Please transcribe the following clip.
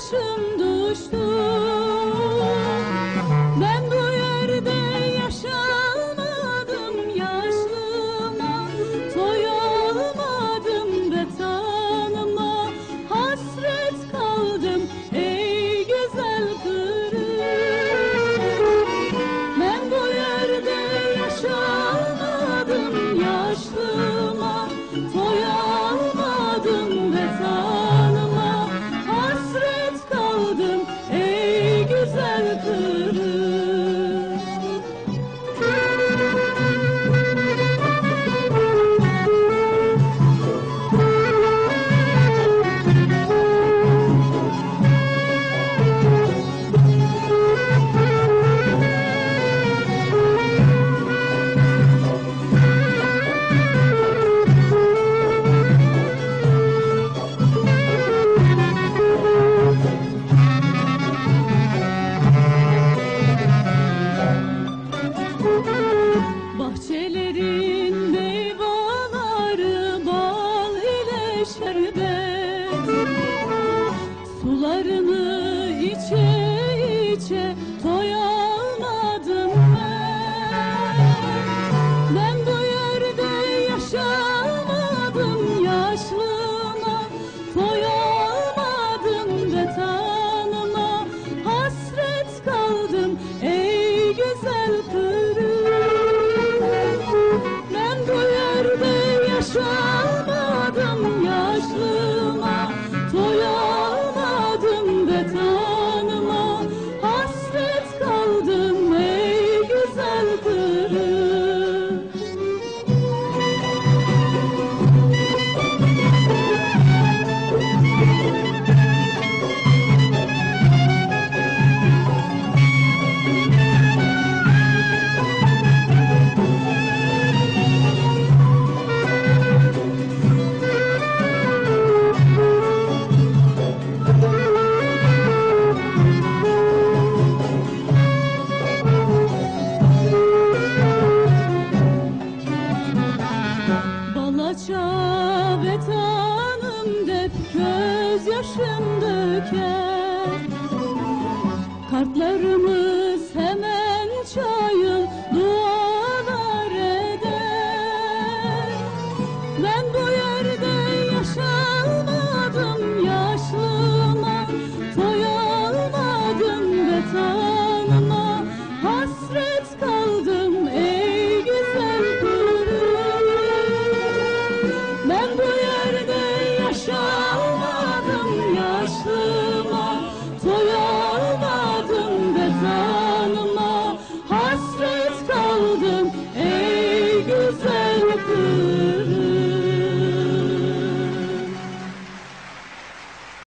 Başım düştü Bahçelerin meyveleri bal ile şerbet. Sularını içe içe Joseph.